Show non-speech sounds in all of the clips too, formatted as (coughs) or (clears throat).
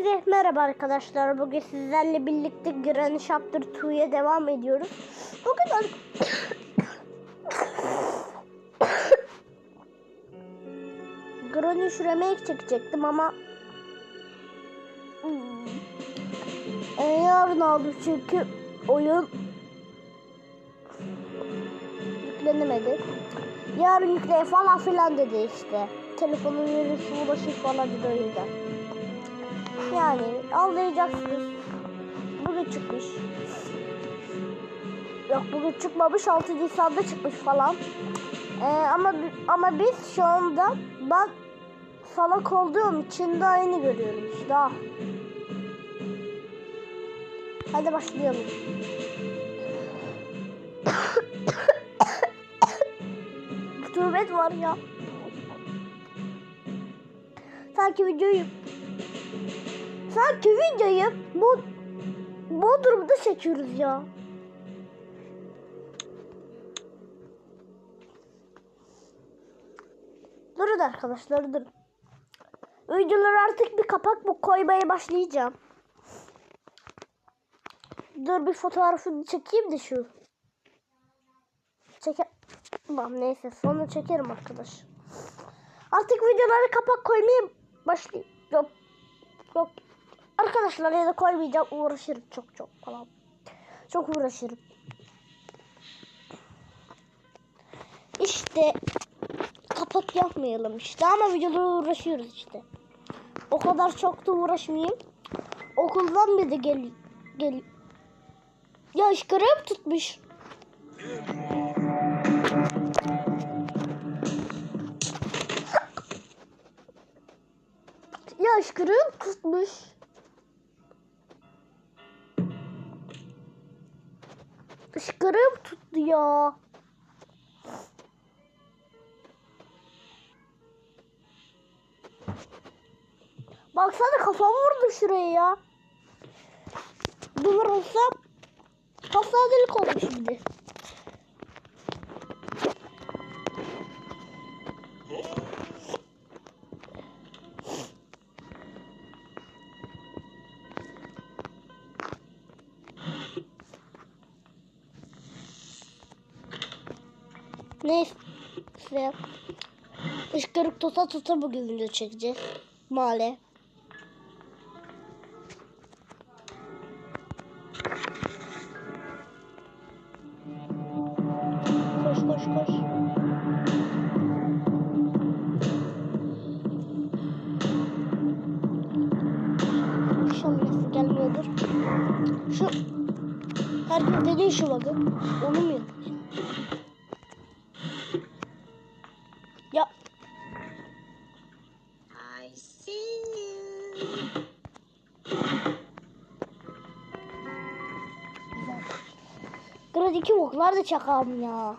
Hepinize merhaba arkadaşlar. Bugün sizlerle birlikte Granny Chapter 2'ye devam ediyoruz. Bugün Granny şu remake çekecektim ama. Ee, yarın aldım çünkü oyun yüklenemedi. Yarın yükle falan filan dedi işte. Telefonun virüsü ulaşır falan dedi o yüzden. Yani anlayacaksınız. Bugün çıkmış. Yok bugün çıkmamış 6 Nisan'da çıkmış falan. Ee, ama ama biz şu anda ben salak olduğum için daha yeni görüyorum işte. Ah. Hadi başlayalım. (coughs) Rutubet var ya. Sanki videoyu Sanki videoyu bu Bodrum'da çekiyoruz ya. Durun arkadaşlar durun. Videoları artık bir kapak bu koymaya başlayacağım. Dur bir fotoğrafını çekeyim de şu. Çeker. Tamam neyse sonra çekerim arkadaş. Artık videoları kapak koymaya başlayayım. Yok. Yok. Arkadaşlar ya da koymayacağım uğraşırım çok çok falan. Çok uğraşırım. İşte kapak yapmayalım işte ama videoda uğraşıyoruz işte. O kadar çok da uğraşmayayım. Okuldan bir de gel gel. Ya ışkırıp tutmuş. Ya ışkırıp tutmuş. Işkırıp tuttu ya. Baksana kafamı vurdu şuraya ya. Duvar olsa kafam delik olmuş şimdi. Işkırık tuta tuta bugün video çekeceğiz. Male. Koş koş koş. Nefes gelmiyordur. Şu her gün dediğin şu bakın. Onu mu yapacağım? Da çakalım ya.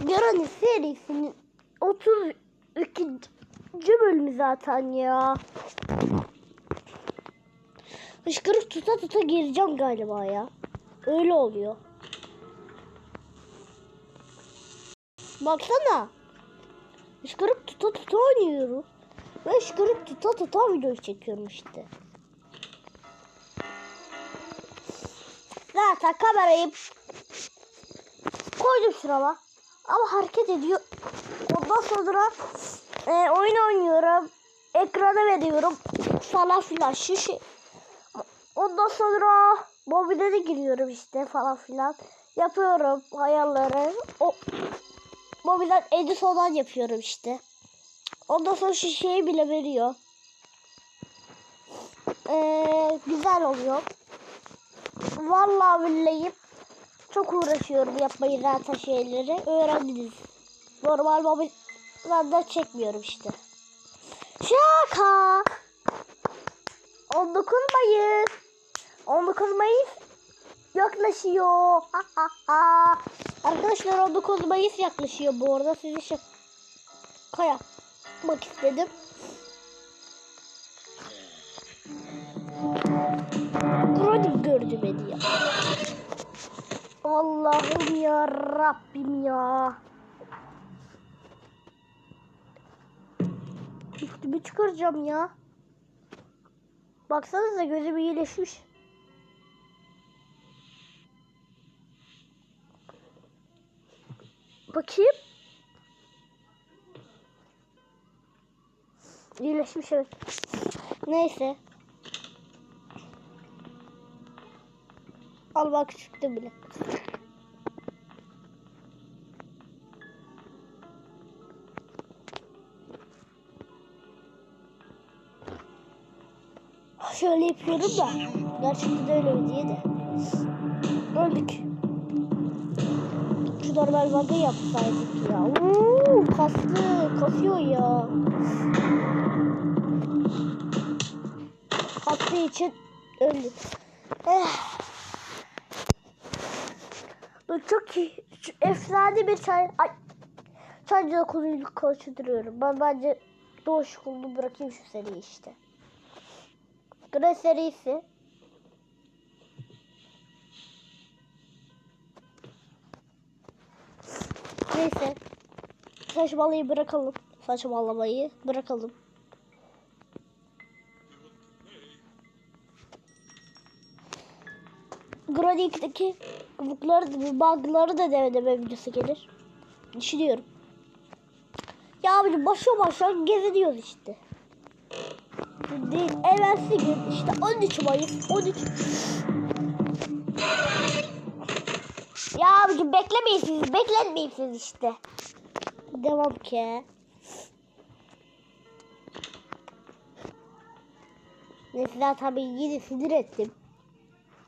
Granny serisinin 32. bölümü zaten ya. Hışkırık tuta tuta gireceğim galiba ya. Öyle oluyor. Baksana. Hışkırık tuta tuta oynuyorum. Ve hışkırık tuta tuta video çekiyorum işte. Zaten kamerayı koydum şurama. Ama hareket ediyor. Ondan sonra e, oyun oynuyorum. Ekrana veriyorum. Falan filan. Şey. Ondan sonra mobile de giriyorum işte falan filan. Yapıyorum hayalleri. O mobilden Edison'dan yapıyorum işte. Ondan sonra şu şeyi bile veriyor. Ee, güzel oluyor. Vallahi billahi çok uğraşıyorum yapmayı zaten şeyleri. Öğrendiniz. Normal mobilden çekmiyorum işte. Şaka. 19 Mayıs. 19 Mayıs yaklaşıyor. Arkadaşlar 19 Mayıs yaklaşıyor bu arada. Sizi şaka yapmak istedim. Kronik gördü beni ya. Allah'ım ya Rabbim ya. çiftimi çıkaracağım ya. Baksanıza gözüm iyileşmiş. Bakayım. İyileşmiş evet. Neyse. Al bak çıktı bile. Şöyle yapıyorum da. Gerçekten öyle mi diye de. Öldük. Şu normal bug'ı yapsaydık ya. Uuu kastı. Kasıyor ya. Kastığı için öldük. Eh. Çok iyi. Efsane bir çay. Ay. Çaycıda konuyu karıştırıyorum. Ben bence Doğuş Kulunu bırakayım şu seriyi işte. Grey serisi. Neyse. Saçmalamayı bırakalım. Saçmalamayı bırakalım. Granik'teki bugları, bugları da deneme videosu gelir. Düşünüyorum. Ya abicim başa başa geziniyoruz işte. Değil. Evvelsi gün işte 13 Mayıs 13 Ya abicim beklemeyin siz bekletmeyin siz işte. Devam ki. Neyse ben yine sinir ettim.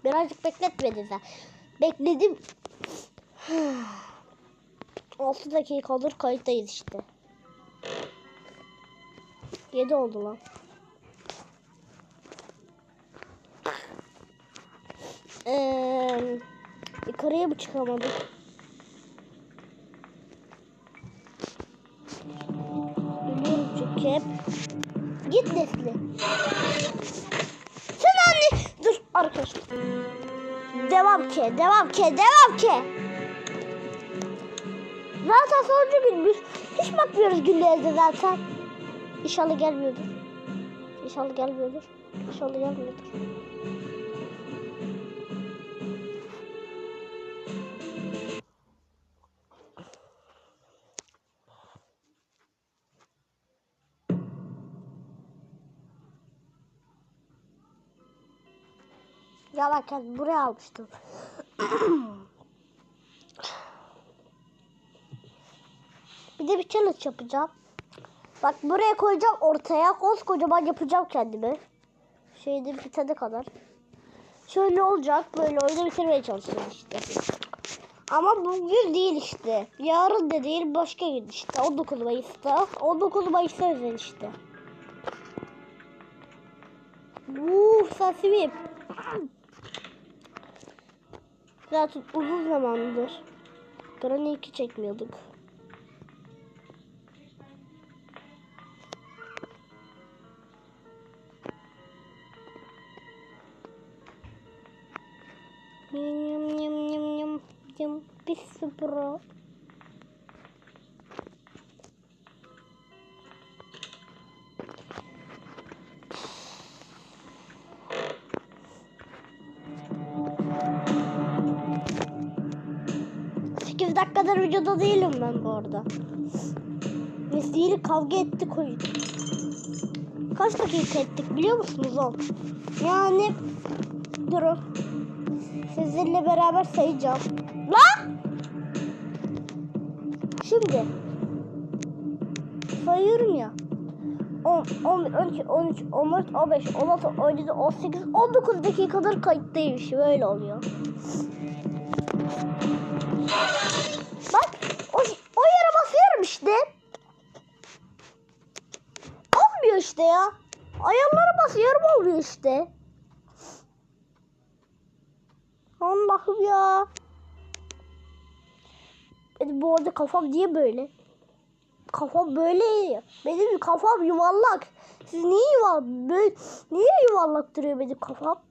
Birazcık bekletmedi zaten. Bekledim. 6 dakikadır kayıttayız işte. 7 oldu lan. Ee, yukarıya mı çıkamadık? Hep. Git Nesli. Sen anne. Dur arkadaşlar. Devam ki, devam ki, devam ki. Zaten sonuncu günümüz. Hiç bakmıyoruz günlerinde zaten. İnşallah gelmiyordur. İnşallah gelmiyordur. İnşallah gelmiyordur. Ben buraya almıştım. (clears throat) bir de bir challenge yapacağım. Bak buraya koyacağım ortaya. Koskocaman yapacağım kendimi. Şeyde bitene kadar. Şöyle olacak. Böyle oyunu bitirmeye çalışacağım işte. Ama bugün değil işte. Yarın da değil başka gün işte. 19 Mayıs'ta. 19 Mayıs'ta özel işte. Uuu sesim. Zaten uzun zamandır Granny 2 çekmiyorduk. Yum yum yum yum yum bir sıfıra. Sekiz dakikadır videoda değilim ben bu arada. Mesleğiyle kavga ettik oyun. Kaç dakika ettik biliyor musunuz o? Yani durun. Sizinle beraber sayacağım. Lan! Şimdi sayıyorum ya. 10, 11, 12, 13, 14, 15, 16, 17, 18, 19 dakikadır kayıttaymış. Böyle oluyor. Bak o, o yere basıyorum işte. Olmuyor işte ya. Ayarlara basıyorum olmuyor işte. Allah'ım ya. Benim bu arada kafam niye böyle? Kafam böyle. Benim kafam yuvarlak. Siz niye yuvarlak? Niye yuvarlak duruyor benim kafam?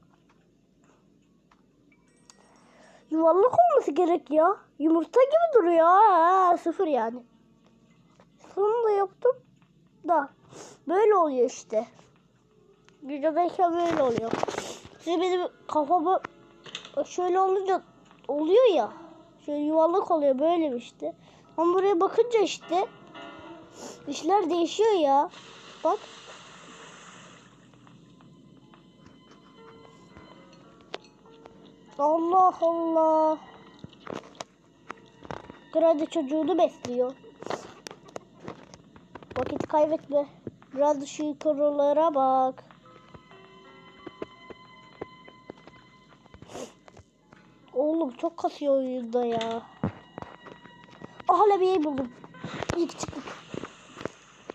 Yuvarlak olması gerek ya. Yumurta gibi duruyor. Ha, sıfır yani. Sonunda yaptım. Da böyle oluyor işte. Videodayken böyle oluyor. Size benim kafamı şöyle olunca oluyor ya. Şöyle yuvarlak oluyor böyle işte. Ama buraya bakınca işte işler değişiyor ya. Bak. Allah Allah. Kredi çocuğunu besliyor. Vakit kaybetme. Biraz şu yukarılara bak. Oğlum çok kasıyor oyunda ya. Aha levyeyi buldum. İlk çıktık.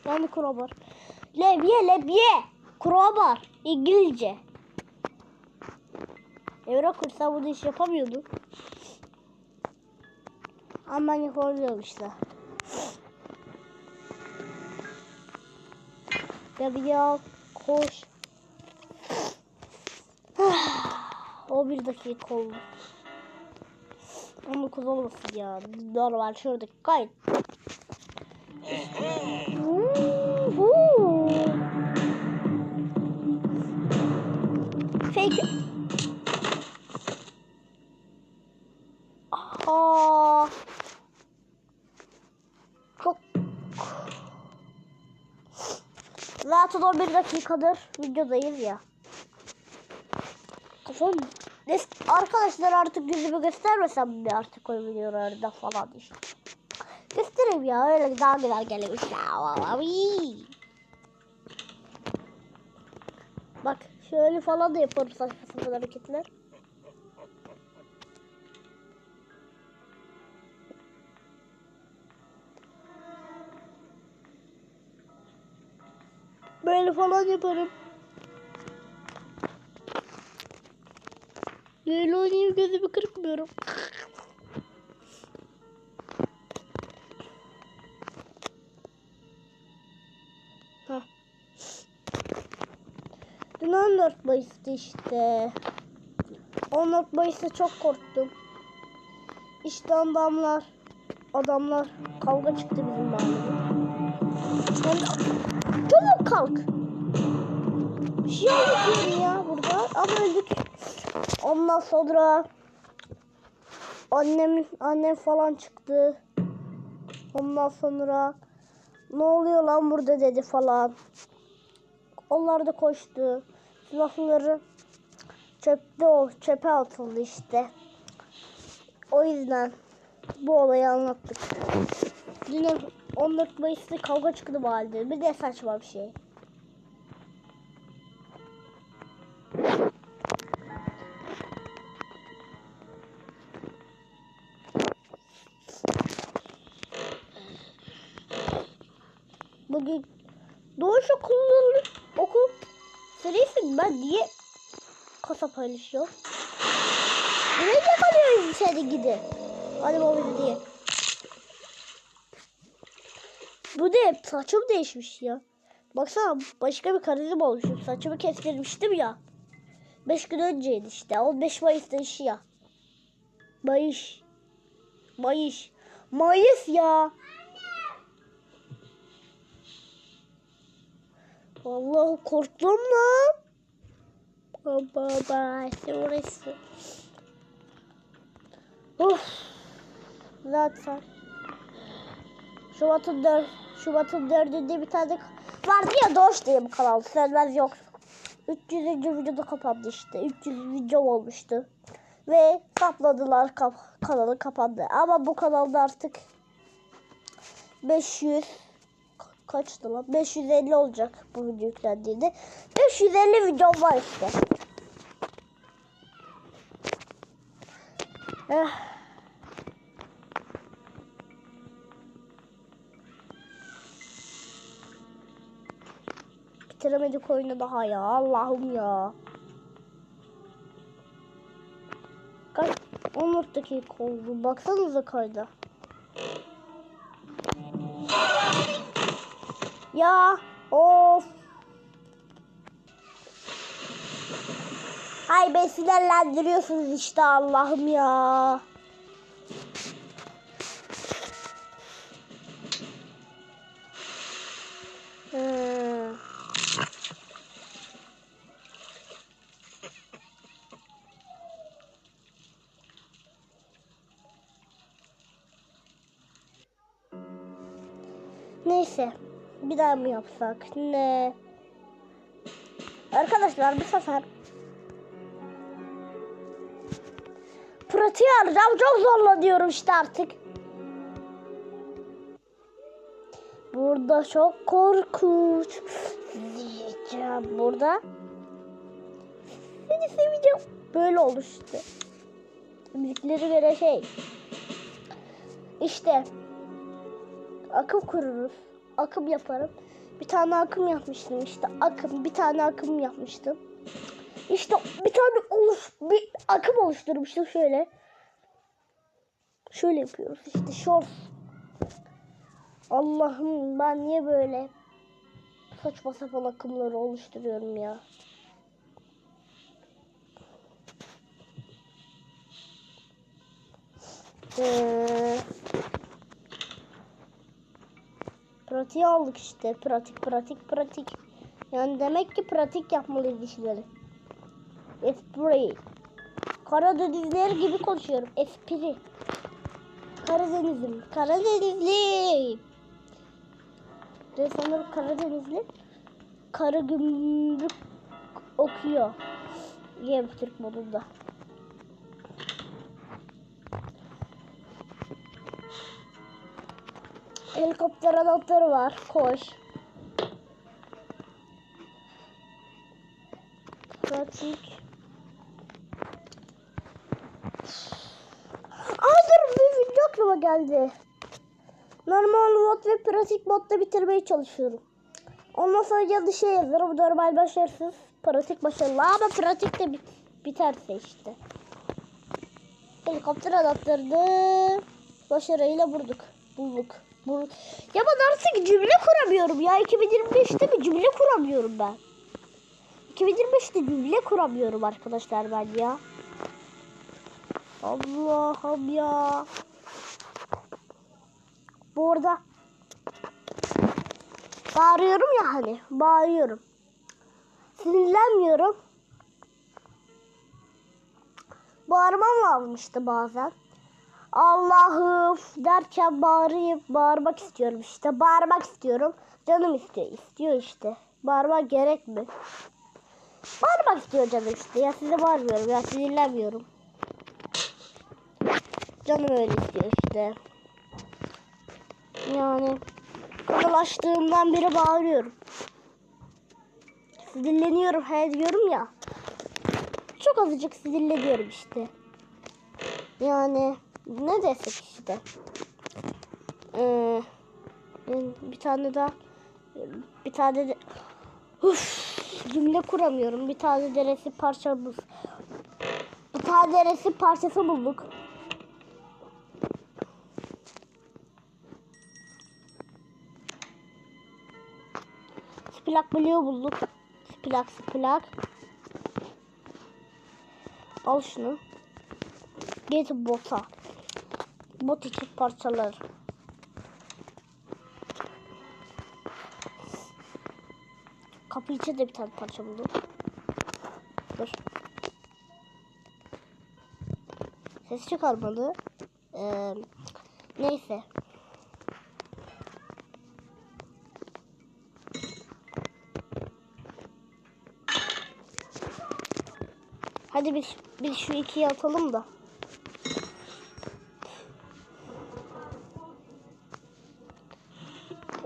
Yani krobar. Levye levye. Krobar. İngilizce. Evrak kursa bunu iş yapamıyordu. Ama ben yapabiliyorum işte. Levye koş. (sighs) o bir dakika oldu. 19 olmasın ya. Normal şuradaki kayıt. Fake. Zaten 11 dakikadır videodayız ya. Kafam Arkadaşlar artık yüzümü göstermesem mi artık o videolarda falan işte. Göstereyim ya öyle daha güzel geliyor ya. Vallahi. Bak şöyle falan da yaparım saçma sapan hareketler. Böyle falan yaparım. Böyle oynayayım gözümü kırpmıyorum. Heh. Dün 14 Mayıs'tı işte. 14 Mayıs'ta çok korktum. İşte adamlar, adamlar kavga çıktı bizim mahallede. De, çabuk kalk. Bir şey anlatıyorum ya burada ama öldük. Ondan sonra annem annem falan çıktı. Ondan sonra ne oluyor lan burada dedi falan. Onlar da koştu. Silahları çöpte o çöpe atıldı işte. O yüzden bu olayı anlattık. Dün 14 Mayıs'ta kavga çıktı mahallede. Bir de saçma bir şey. Bugün Doğuş okulları okul serisi ben niye kasa paylaşıyor? Nereye yakalıyoruz içeri gidi? Hadi babacı diye. Bu ne? Saçım değişmiş ya. Baksana başka bir karizm olmuşum. Saçımı kestirmiştim ya. 5 gün önceydi işte. 15 Mayıs'ta işi ya. Mayıs. Mayıs. Mayıs ya. Vallahi korktum lan. Baba baba orası. Of. Zaten. Şubat'ın dör, Şubat'ın dördünde bir tane vardı ya Doğuş diye bir kanal. Sönmez yok. 300. videoda kapandı işte. 300 video olmuştu. Ve sapladılar kap kanalı kapandı. Ama bu kanalda artık 500 kaçtı lan? 550 olacak bu video yüklendiğinde. 550 video var işte. Eh. Bitiremedik oyunu daha ya. Allah'ım ya. Kaç? 14 dakika oldu. Baksanıza kayda. Ya of. Hay be sinirlendiriyorsunuz işte Allah'ım ya. Neyse. Bir daha mı yapsak? Ne? Arkadaşlar bu sefer pratiği alacağım. Çok zorla diyorum işte artık. Burada çok korkunç. Diyeceğim burada. Seni seveceğim. Böyle oldu işte. Müzikleri göre şey. İşte. Akım kururuz. Akım yaparım. Bir tane akım yapmıştım işte. Akım. Bir tane akım yapmıştım. İşte bir tane oluş, bir akım oluşturmuştum şöyle. Şöyle yapıyoruz işte shorts. Allah'ım ben niye böyle saçma sapan akımları oluşturuyorum ya. Ee, pratiği aldık işte. Pratik, pratik, pratik. Yani demek ki pratik yapmalıyız işleri. Espri. Karadenizler gibi konuşuyorum. Espri. Karadenizlim. Karadenizli. Sanırım Karadenizli. Kara gümrük okuyor. Game Türk modunda. Helikopter anahtarı var. Koş. Pratik. Aa dur bir video aklıma geldi. Normal mod ve pratik modda bitirmeye çalışıyorum. Ondan sonra yanlış şey yazarım. Normal başarısız, pratik başarılı. Ama pratik de bit biterse işte. Helikopter adaptörünü başarıyla vurduk. Bulduk. Bul ya ben artık cümle kuramıyorum ya. 2025'te bir cümle kuramıyorum ben. 2025'te cümle kuramıyorum arkadaşlar ben ya. Allah'ım ya. Bu arada bağırıyorum ya hani. Bağırıyorum. Sinirlenmiyorum. Bağırmam lazım işte bazen. Allah'ım derken bağırayım. Bağırmak istiyorum işte. Bağırmak istiyorum. Canım istiyor. istiyor işte. Bağırmak gerek mi? Bağırmak istiyor canım işte. Ya size bağırmıyorum. Ya sinirlenmiyorum. Canım öyle istiyor işte. Yani kanal açtığımdan beri bağırıyorum. Sinirleniyorum he diyorum ya. Çok azıcık sinirleniyorum işte. Yani ne desek işte. Ee, bir tane daha bir tane de Uf, cümle kuramıyorum. Bir tane de resim parçamız. Bir tane de resim parçası bulduk. Splak bloğu bulduk. Splak splak. Al şunu. Get bota. Bot için parçalar. Kapı için de bir tane parça buldum. Dur. Ses çıkarmadı. Ee, neyse. Hadi bir, bir şu ikiyi atalım da.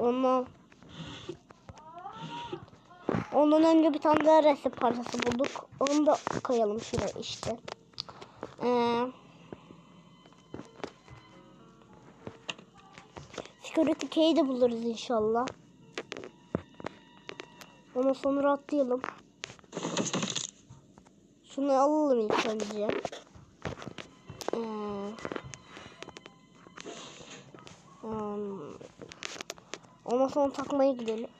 Ondan Ondan önce bir tane daha resim parçası bulduk. Onu da koyalım şuraya işte. Ee, security key'i de buluruz inşallah. Ondan sonra atlayalım. Şunu alalım ilk önce. Ee, um, ondan sonra takmaya gidelim.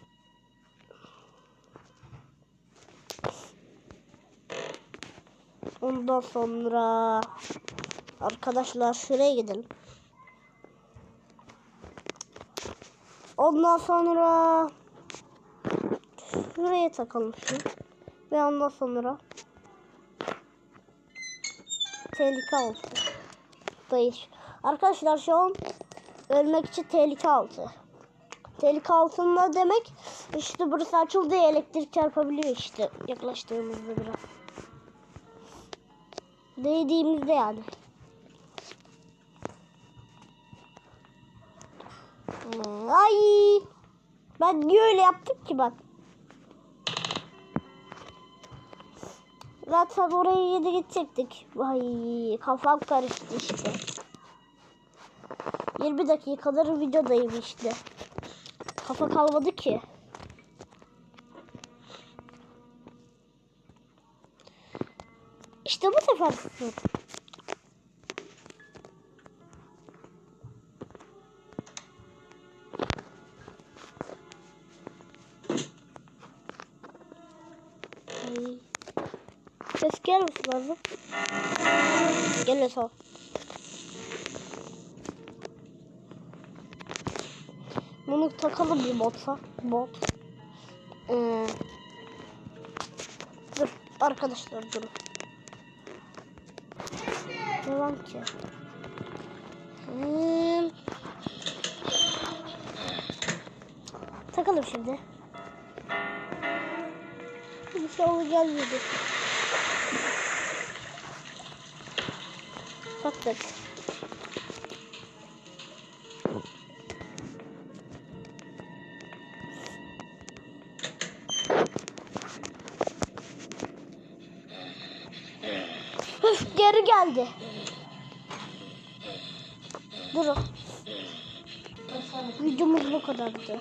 Ondan sonra arkadaşlar şuraya gidelim. Ondan sonra şuraya takalım. Ve ondan sonra tehlike altı. Değil. Arkadaşlar şu an ölmek için tehlike altı. Tehlike altında demek işte burası açıldı elektrik çarpabiliyor işte yaklaştığımızda biraz. Değdiğimizde yani. Ay! Ben niye öyle yaptım ki bak. Zaten oraya yedi gidecektik. Ay kafam karıştı işte. 20 dakikadır videodayım işte. Kafa kalmadı ki. İşte bu sefer sıfır. Ses gelmesi lazım. Gel sağ. Bunu takalım bir botsa. Bot. Ee, dur arkadaşlar durun. Ne var ki? Hmm. Takalım şimdi. Bir şey oldu gelmedi. Taktık. Geldi. Durun. Videomuz bu kadardı.